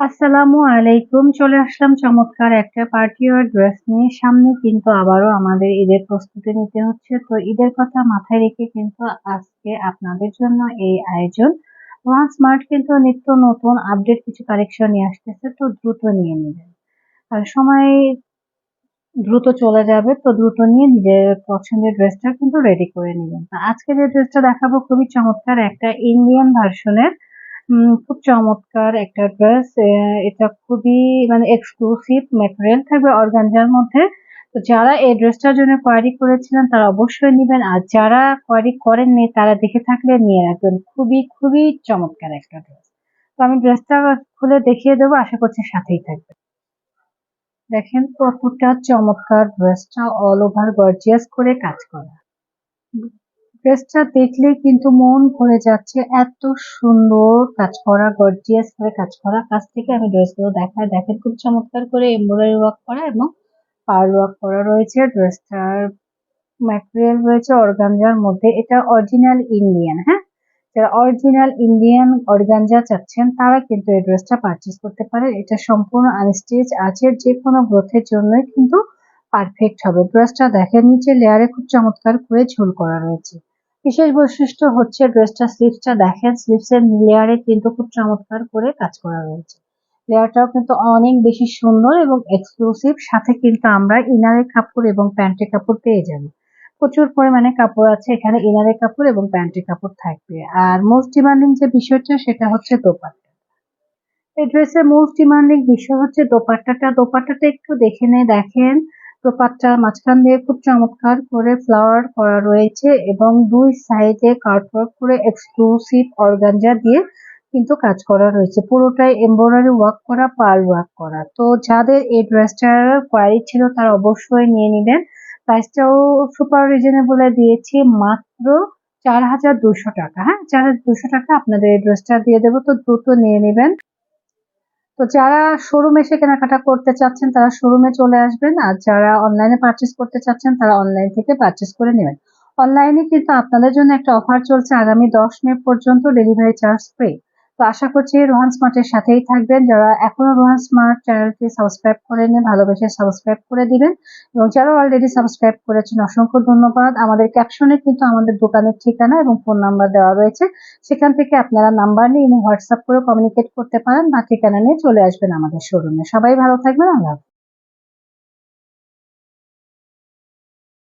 আসসালামু আলাইকুম। চলে আসলাম চমৎকার একটা পার্টি ওয়ার ড্রেস নিয়ে। সামনে কিন্তু আবারও আমাদের ঈদের প্রস্তুতি নিতে হচ্ছে। তো ঈদের কথা মাথায় রেখে কিন্তু আজকে আপনাদের জন্য এই আয়োজন। ওয়ান স্মার্ট কিন্তু নিত্য নতুন আপডেট কিছু কালেকশন নিয়ে আসতেছে, তো দ্রুত নিয়ে নেবেন। আর সময় দ্রুত চলে যাবে, তো দ্রুত নিয়ে নিজের পছন্দের ড্রেসটা কিন্তু রেডি করে নেবেন। আজকে যে ড্রেসটা দেখাবো খুবই চমৎকার একটা ইন্ডিয়ান ভার্সনের খুব চমৎকার একটা ড্রেস এটা খুবই মানে এক্সক্লুসিভ ম্যাটেরিয়াল থাকবে অর্গানজার মধ্যে। তো যারা এই ড্রেসটার জন্য কোয়ারি করেছিলেন, তারা অবশ্যই নেবেন। আর যারা কোয়ারি করেননি, তারা দেখে থাকলে নিয়ে রাখবেন। খুবই খুবই চমৎকার একটা ড্রেস তো আমি ড্রেসটা খুলে দেখিয়ে দেবো, আশা করছি সাথেই থাকবে দেখেন, কতটা চমৎকার ড্রেসটা অল ওভার গর্জিয়াস করে কাজ করা। ড্রেসটা দেখলে কিন্তু মন ভরে যাচ্ছে। এত সুন্দর কাজ করা গর্জিয়াস করে কাজ করা। কাছ থেকে আমি ড্রেসগুলো দেখায় দেখেন, খুব চমৎকার করে এমব্রয়ডারি ওয়ার্ক করা এবং পার্ল ওয়ার্ক করা রয়েছে। ড্রেসটার ম্যাটেরিয়াল রয়েছে অর্গানজার মধ্যে। এটা অরিজিনাল ইন্ডিয়ান হ্যাঁ? যারা অরিজিনাল ইন্ডিয়ান অর্গানজা চাচ্ছেন, তারা কিন্তু এই ড্রেসটা পারচেস করতে পারে এটা সম্পূর্ণ আনস্টিচ আছে। যে কোনো গ্রোথের জন্যই কিন্তু পারফেক্ট হবে। ড্রেসটা দেখেন নিচে লেয়ারে খুব চমৎকার করে ঝুল করা রয়েছে। বিশেষ বৈশিষ্ট্য হচ্ছে ড্রেসটা স্লিভসটা দেখেন, স্লিভসের লেয়ারে কিন্তু খুব চমৎকার করে কাজ করা রয়েছে। লেয়ারটাও কিন্তু অনেক বেশি সুন্দর এবং এক্সক্লুসিভ সাথে কিন্তু আমরা ইনারের কাপড় এবং প্যান্টের কাপড় পেয়ে যাব। প্রচুর পরিমাণে কাপড় আছে এখানে ইনারের কাপড় এবং প্যান্টের কাপড় থাকবে। আর মোস্ট ডিমান্ডিং যে বিষয়টা, সেটা হচ্ছে দোপাট্টা। এই ড্রেসের মোস্ট ডিমান্ডিং বিষয় হচ্ছে দোপাট্টাটা। দোপাট্টাটা একটু দেখে নে, দেখেন। দোপাট্টার মাঝখান দিয়ে খুব চমৎকার করে ফ্লাওয়ার করা রয়েছে এবং দুই সাইডে কার্টওয়ার্ক করে এক্সক্লুসিভ অর্গানজা দিয়ে কিন্তু কাজ করা রয়েছে। পুরোটাই এমব্রয়ডারি ওয়ার্ক করা পাল ওয়ার্ক করা। তো যাদের এই ড্রেসটার কোয়ারি ছিল তারা অবশ্যই নিয়ে নেবেন। প্রাইসটাও সুপার রিজনেবলে দিয়েছি, মাত্র চার হাজার দুশো টাকা। হ্যাঁ চার হাজার দুশো টাকা আপনাদের এই ড্রেসটা দিয়ে দেবো, তো দ্রুত নিয়ে নেবেন। তো যারা শোরুমে এসে কেনাকাটা করতে চাচ্ছেন, তারা শোরুমে চলে আসবেন। আর যারা অনলাইনে পার্চেস করতে চাচ্ছেন, তারা অনলাইন থেকে পার্চেস করে নেবেন। অনলাইনে কিন্তু আপনাদের জন্য একটা অফার চলছে আগামী দশ মে পর্যন্ত ডেলিভারি চার্জ ফ্রি তো আশা করছি রোহান স্মার্টের সাথেই থাকবেন। যারা এখনও রোহান স্মার্ট চ্যানেলটি সাবস্ক্রাইব করে নিন ভালোবেসে সাবস্ক্রাইব করে দিবেন। এবং যারা অলরেডি সাবস্ক্রাইব করেছেন, অসংখ্য ধন্যবাদ। আমাদের ক্যাপশনে কিন্তু আমাদের দোকানের ঠিকানা এবং ফোন নাম্বার দেওয়া রয়েছে। সেখান থেকে আপনারা নাম্বার নিয়ে এবং হোয়াটসঅ্যাপ করে কমিউনিকেট করতে পারেন বা ঠিকানা নিয়ে চলে আসবেন আমাদের শোরুমে সবাই ভালো থাকবেন, আল্লাহ